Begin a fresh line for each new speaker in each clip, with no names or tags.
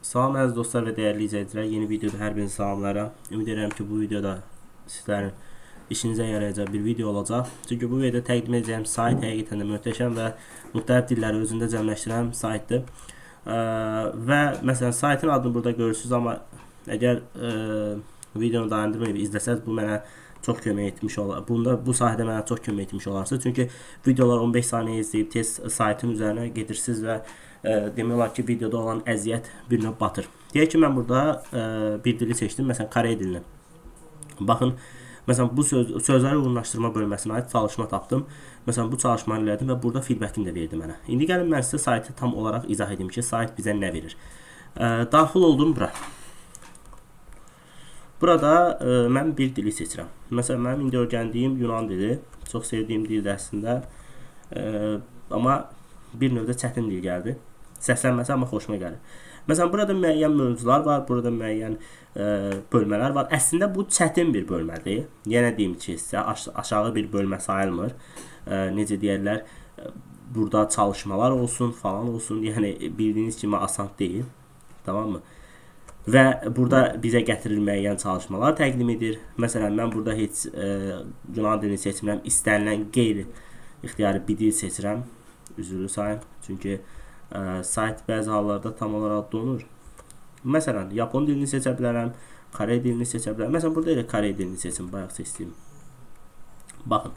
Salam əziz dostlar və dəyərli izləyicilər. Yeni videoda hər birinizi salamlayıram. Ümid edirəm ki, bu videoda sizlərin işinizə yarayacaq bir video olacaq. Çünki bu videoda təqdim edəcəyim sayt həqiqətən də möhtəşəm və müxtəlif dilləri özündə cəmləşdirən saytdır. Ə, və məsələn saytın adını burada görürsüz, amma əgər ə, videonu dayandırmayıb izləsəz bu mənə çox kömək etmiş olar. Bunda bu sahədə mənə çox kömək etmiş olarsınız. Çünki videolar 15 saniyə izləyib tez saytın üzərinə gedirsiniz və ə, demək olar ki, videoda olan əziyyət bir növ batır. Deyək ki, mən burada ə, bir dili seçdim, məsələn, Korey dilini. Baxın, məsələn, bu söz, sözləri uyğunlaşdırma bölməsinə aid çalışma tapdım. Məsələn, bu çalışmanı elədim və burada feedbackini də verdi mənə. İndi gəlin mən sizə saytı tam olaraq izah edim ki, sayt bizə nə verir. Ə, daxil oldum bura. Burada ə, mən bir dili seçirəm. Məsələn, mənim indi öyrəndiyim Yunan dili, çox sevdiyim dildir əslində. Ə, amma bir növdə çətin dil gəldi. Səslənməsi amma xoşuma gəlir. Məsələn, burada müəyyən mövzular var, burada müəyyən ə, bölmələr var. Əslində bu çətin bir bölmədir. Yenə deyim ki, sizə aş aşağı bir bölmə sayılmır. Ə, necə deyirlər, ə, burada çalışmalar olsun, falan olsun. Yəni bildiyiniz kimi asan deyil. Tamammı? Və burada bizə gətirir müəyyən çalışmalar təqdim edir. Məsələn, mən burada heç ə, Yunan dilini seçmirəm, istənilən qeyri ixtiyari bir dil seçirəm. Üzrlü sayın. Çünki ə, sayt bəzi hallarda tam olaraq donur. Məsələn, Yapon dilini seçə bilərəm, Korey dilini seçə bilərəm. Məsələn, burada elə Korey dilini seçim, bayaq seçdiyim. Baxın.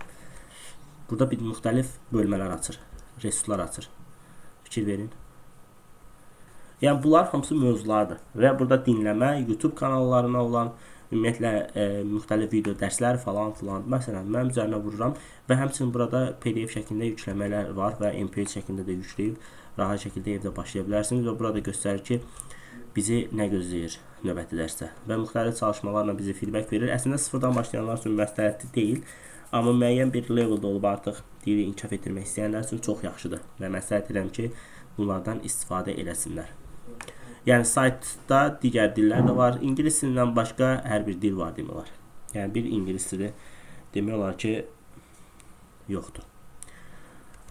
Burada bir müxtəlif bölmələr açır, resurslar açır. Fikir verin. Yəni bunlar hamısı mövzulardır və burada dinləmə, YouTube kanallarına olan ümumiyyətlə e, müxtəlif video dərslər falan filan. Məsələn, mən üzərinə vururam və həmçinin burada PDF şəklində yükləmələr var və MP3 şəklində də yükləyib rahat şəkildə evdə başlaya bilərsiniz və burada göstərir ki, bizi nə gözləyir növbəti dərsdə və müxtəlif çalışmalarla bizi feedback verir. Əslində sıfırdan başlayanlar üçün məsləhətli deyil, amma müəyyən bir leveldə olub artıq dili inkişaf etdirmək istəyənlər üçün çox yaxşıdır və məsləhət edirəm ki, bunlardan istifadə eləsinlər. Yəni saytda digər dillər də var. İngilis dilindən başqa hər bir dil var demək olar. Yəni bir ingilis dili demək olar ki, yoxdur.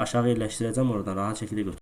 Aşağı yerləşdirəcəm oradan rahat şəkildə götür.